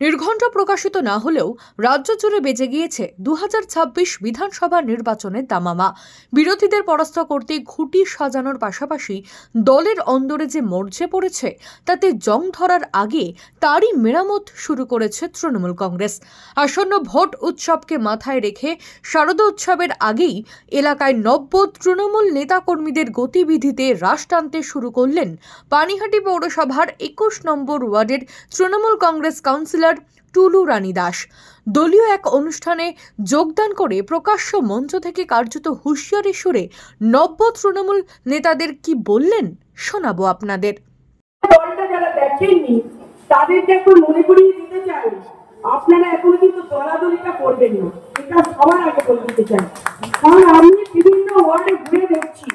নির্ঘণ্ট প্রকাশিত না হলেও রাজ্য জুড়ে বেজে গিয়েছে দু হাজার ছাব্বিশ বিধানসভা নির্বাচনের দামামা। বিরোধীদের পরাস্ত করতে খুঁটি সাজানোর পাশাপাশি দলের অন্দরে যে মরচে পড়েছে, তাতে জং ধরার আগে তারই মেরামত শুরু করেছে তৃণমূল কংগ্রেস। আসন্ন ভোট উৎসবকে মাথায় রেখে শারদ উৎসবের আগেই এলাকায় নব্য তৃণমূল নেতাকর্মীদের গতিবিধিতে হ্রাস টানতে শুরু করলেন পানিহাটি পৌরসভার একুশ নম্বর ওয়ার্ডের তৃণমূল কংগ্রেস কাউন্সিলর টুলু রানী দাস। দলীয় এক অনুষ্ঠানে যোগদান করে প্রকাশ্য মঞ্চ থেকে কার্যত হুঁশিয়ারি সুরে নব্য তৃণমূল নেতাদের কি বললেন শোনাবো আপনাদের। তাদেরকে একটু মনে করিয়ে দিতে চাই, আপনারা এখনও কিন্তু দলাদলিটা করবেন না। এটা সবার আগে বলে দিতে চাই। কারণ আমি বিভিন্ন ওয়ার্ডে ঘুরে দেখছি,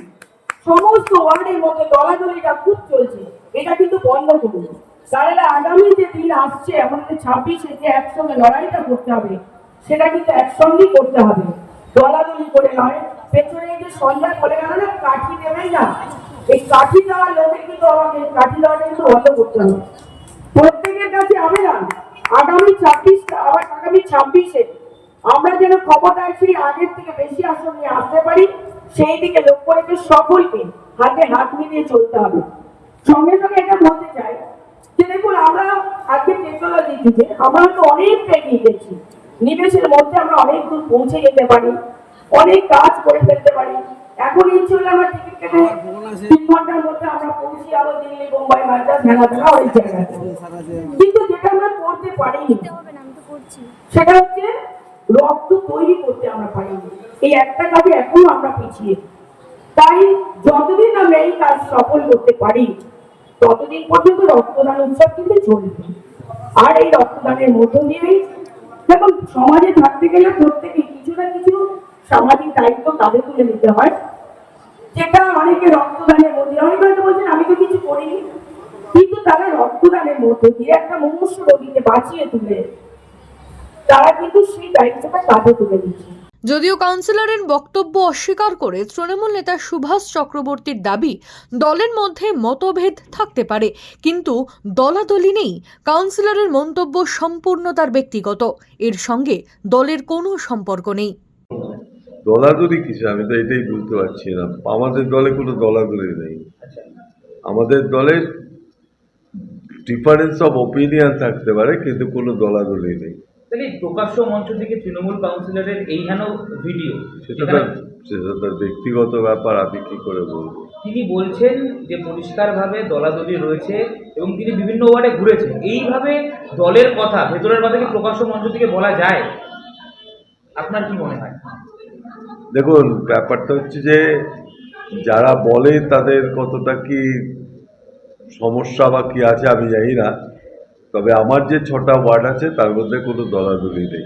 সমস্ত ওয়ার্ডের মধ্যে দলাদলিটা খুব চলছে। এটা কিন্তু বন্ধ করুন। তাহলে আগামী দিন আসছে আমাদের ছাব্বিশে যে একসঙ্গে লড়াইটা করতে হবে। সেটা কিন্তু একসঙ্গেই করতে হবে। দলাদলি করে নয়, পেছনে যে সন্ধ্যা করে গেল না, কাঠি দেবেন না। এই কাঠি দেওয়ার লোকে কিন্তু আমাকে, কাঠি দেওয়াটা কিন্তু বন্ধ করতে হবে। প্রত্যেকের কাছে আবেদন আগামী ছাব্বিশ আবার আগামী ছাব্বিশে আমরা যেন ক্ষমতায় সেই আগের থেকে বেশি আসন নিয়ে আসতে পারি, সেই দিকে লক্ষ্য রেখে সকলকে হাতে হাত মিলিয়ে চলতে হবে। সঙ্গে সঙ্গে এটা বলতে চাই দেখুন আমরা আজকে টেকনোলজি যুগে আমরা তো অনেক এগিয়ে গেছি। নিবেশের মধ্যে আমরা অনেক দূর পৌঁছে যেতে পারি অনেক কাজ করে ফেলতে পারি। এখন ইচ্ছে হলে আমরা টিকিট কেটে তিন ঘণ্টার মধ্যে আমরা পৌঁছে যাব দিল্লি বোম্বাই মাদ্রাস ভেড়া ওই জায়গাতে কিন্তু যেটা আমরা করতে পারিনি সেটা হচ্ছে রক্ত তৈরি করতে আমরা পারিনি। এই একটা কাজে এখনও আমরা পিছিয়ে। তাই যতদিন আমরা এই কাজ সফল করতে পারি ততদিন পর্যন্ত রক্তদান উৎসব কিন্তু চলবে। আর এই রক্তদানের মধ্য দিয়েই দেখুন, সমাজে থাকতে গেলে প্রত্যেকে কিছু না কিছু সামাজিক দায়িত্ব তাদের তুলে নিতে হয়। যেটা অনেকে রক্তদানের মধ্যে অনেকে হয়তো বলছেন, আমি তো কিছু করিনি। কিন্তু তারা রক্তদানের মধ্য দিয়ে একটা মুমূর্ষু রোগীকে বাঁচিয়ে তুলে তারা কিন্তু সেই দায়িত্বটা কাঁধে তুলে দিচ্ছে যদিও কাউন্সিলরের বক্তব্য অস্বীকার করে তৃণমূল নেতা সুভাষ চক্রবর্তীর দাবি, দলের মধ্যে মতভেদ থাকতে পারে, কিন্তু দলাদলি নেই। কাউন্সিলরের মন্তব্য সম্পূর্ণ তার ব্যক্তিগত। এর সঙ্গে দলের কোনো সম্পর্ক নেই। দলাদলি কিছু আমি তো এটাই বুঝতে পারছি না। আমাদের দলে কোনো দলাদলি নেই। আমাদের দলে ডিফারেন্স অফ ওপিনিয়ন থাকতে পারে, কিন্তু কোনো দলাদলি নেই। তাহলে প্রকাশ্য মঞ্চ থেকে তৃণমূল কাউন্সিলরের এই হেন ভিডিও সেটা তার ব্যক্তিগত ব্যাপার আমি কি করে বলব? তিনি বলছেন যে পরিষ্কারভাবে দলাদলি রয়েছে এবং তিনি বিভিন্ন ওয়ার্ডে ঘুরেছেন। এইভাবে দলের কথা ভেতরের কথা কি প্রকাশ্য মঞ্চ থেকে বলা যায়? আপনার কি মনে হয়? দেখুন ব্যাপারটা হচ্ছে যে যারা বলে তাদের কতটা কি সমস্যা বা কি আছে আমি জানি না। তবে আমার যে ছটা ওয়ার্ড আছে তার মধ্যে কোনো দলাদলি নেই।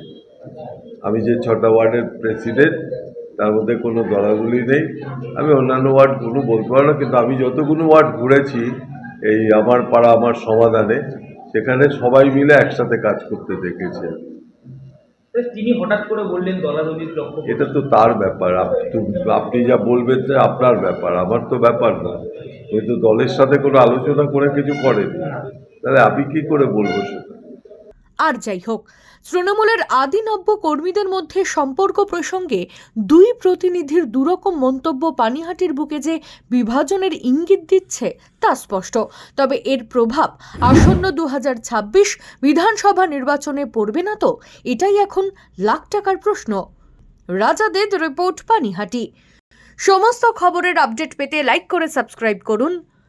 আমি যে ছটা ওয়ার্ডের প্রেসিডেন্ট তার মধ্যে কোনো দলাদলি নেই। আমি অন্যান্য ওয়ার্ড কোনো বলতে পারব না কিন্তু আমি যতগুলো ওয়ার্ড ঘুরেছি এই আমার পাড়া আমার সমাধানে সেখানে সবাই মিলে একসাথে কাজ করতে দেখেছি তিনি হঠাৎ করে বললেন দলাদলির লক্ষ্য এটা তো তার ব্যাপার। আপনি যা বলবেন যে আপনার ব্যাপার। আমার তো ব্যাপার না। কিন্তু দলের সাথে কোনো আলোচনা করে কিছু করেনি তাহলে আমি কি করে বলব আর যাই হোক, তৃণমূলের আদি নব্য কর্মীদের মধ্যে সম্পর্ক প্রসঙ্গে দুই প্রতিনিধির দুরকম মন্তব্য পানিহাটির বুকে যে বিভাজনের ইঙ্গিত দিচ্ছে, তা স্পষ্ট। তবে এর প্রভাব আসন্ন দু হাজার ছাব্বিশ বিধানসভা নির্বাচনে পড়বে না তো? এটাই এখন লাখ টাকার প্রশ্ন। রাজাদের রিপোর্ট পানিহাটি। সমস্ত খবরের আপডেট পেতে লাইক করে সাবস্ক্রাইব করুন।